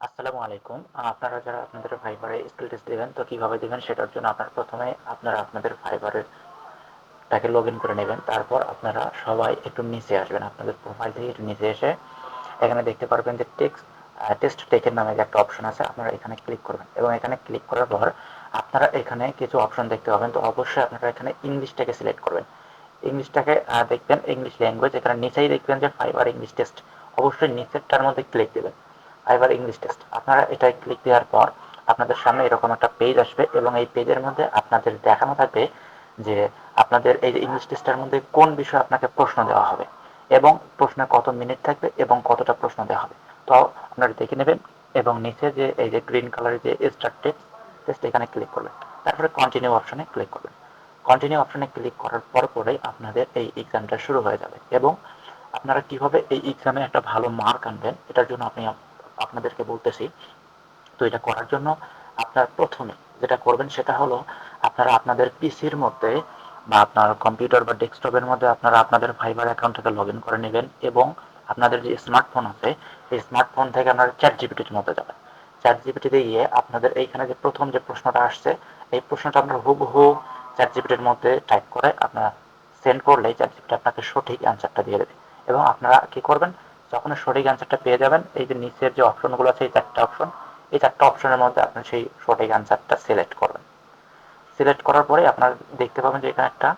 আসসালামু আলাইকুম। আপনারা যারা আপনাদের ফাইবারে স্কিল টেস্ট দেবেন, তো কীভাবে দেবেন সেটার জন্য আপনারা প্রথমে আপনারা আপনাদের ফাইবারের টাকে লগ করে নেবেন। তারপর আপনারা সবাই একটু নিচে আসবেন, আপনাদের প্রোফাইল থেকে একটু নিচে এসে। এখানে দেখতে পারবেন যে টেক্স টেস্ট টেকের নামে যে একটা অপশন আছে, আপনারা এখানে ক্লিক করবেন। এবং এখানে ক্লিক করার পর আপনারা এখানে কিছু অপশন দেখতে পাবেন। তো অবশ্যই আপনারা এখানে ইংলিশটাকে সিলেক্ট করবেন। ইংলিশটাকে দেখবেন ইংলিশ ল্যাঙ্গুয়েজ এখানে নিচেই দেখবেন যে ফাইবার ইংলিশ টেস্ট অবশ্যই নিচেরটার মধ্যে ক্লিক দেবেন। ফাইবার ইংলিশ টেস্ট আপনারা এটাই ক্লিক দেওয়ার পর আপনাদের সামনে এরকম একটা পেজ আসবে এবং এই পেজের মধ্যে আপনাদের দেখানো থাকবে যে আপনাদের এই ইংলিশ টেস্টের মধ্যে কোন বিষয়ে আপনাকে প্রশ্ন দেওয়া হবে এবং প্রশ্নে কত মিনিট থাকবে এবং কতটা প্রশ্ন দেওয়া হবে। তো আপনারা দেখে নেবেন এবং নিচে যে এই যে গ্রিন কালারের যে স্টার্ট টেস্ট টেস্ট এখানে ক্লিক করবেন। তারপরে কন্টিনিউ অপশনে ক্লিক করবেন। কন্টিনিউ অপশনে ক্লিক করার পর পরেই আপনাদের এই এক্সামটা শুরু হয়ে যাবে এবং আপনারা কীভাবে এই এক্সামে একটা ভালো মার্ক আনবেন, এটার জন্য আপনি আপনাদেরকে বলতেছি। তো এটা করার জন্য আপনার প্রথমে যেটা করবেন সেটা হলো আপনারা আপনাদের পিসির মধ্যে বা আপনার কম্পিউটার বা ডেস্কটপের মধ্যে আপনারা আপনাদের ফাইবার অ্যাকাউন্ট থেকে লগ করে নেবেন এবং আপনাদের যে স্মার্টফোন আছে, এই স্মার্টফোন থেকে আপনারা চ্যাট জিপিটির মধ্যে যাবেন। চ্যাট জিপিটিতে গিয়ে আপনাদের এইখানে যে প্রথম যে প্রশ্নটা আসছে, এই প্রশ্নটা আপনার হুবহু চ্যাট জিপিটির মধ্যে টাইপ করে আপনারা সেন্ড করলে চ্যাট জিপিটি আপনাকে সঠিক অ্যান্সারটা দিয়ে দেবে। এবং আপনারা কি করবেন? যখন সঠিক অ্যান্সারটা পেয়ে যাবেন। এই যে নিচের যে অপশনগুলো আছে, এই চারটা অপশন এই চারটা অপশনের মধ্যে আপনি সেই সঠিক অ্যান্সারটা সিলেক্ট করবেন। সিলেক্ট করার পরে আপনার দেখতে পাবেন যে এখানে একটা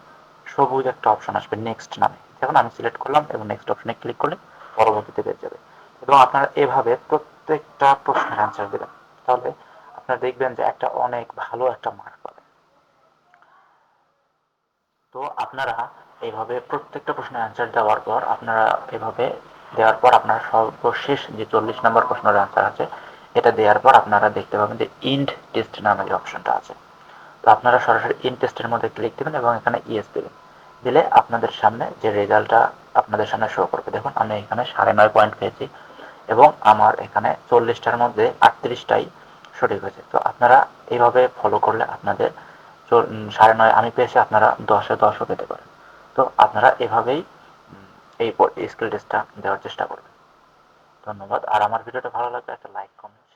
সবুজ একটা অপশন আসবে নেক্সট নামে। যখন আমি সিলেক্ট করলাম এবং নেক্সট অপশনে ক্লিক করলে পরবর্তীতে পেয়ে যাবে। এবং আপনারা এভাবে প্রত্যেকটা প্রশ্নের অ্যান্সার দেবেন। তাহলে আপনারা দেখবেন যে একটা অনেক ভালো একটা মার্ক পাবেন। তো আপনারা এইভাবে প্রত্যেকটা প্রশ্নের অ্যান্সার দেওয়ার পর আপনারা এভাবে দেওয়ার পর আপনার সর্বশেষ যে চল্লিশ নম্বর প্রশ্নের আনসার আছে, এটা দেওয়ার পর আপনারা দেখতে পাবেন যে ইন্ড টেস্ট নামে যে অপশনটা আছে। তো আপনারা সরাসরি ইন টেস্টের মধ্যে ক্লিক দেবেন এবং এখানে ইএস দেবেন। দিলে আপনাদের সামনে যে রেজাল্টটা আপনাদের সামনে শো করবে, দেখুন আমি এখানে সাড়ে নয় পয়েন্ট পেয়েছি এবং আমার এখানে চল্লিশটার মধ্যে আটত্রিশটাই সঠিক হয়েছে। তো আপনারা এইভাবে ফলো করলে আপনাদের সাড়ে নয় আমি পেয়েছি, আপনারা দশে দশও পেতে পারেন। তো আপনারা এভাবেই এই স্কিল টেস্টটা দেওয়ার চেষ্টা করবেন। ধন্যবাদ। আর আমার ভিডিওটা ভালো লাগলে একটা লাইক কমেন্ট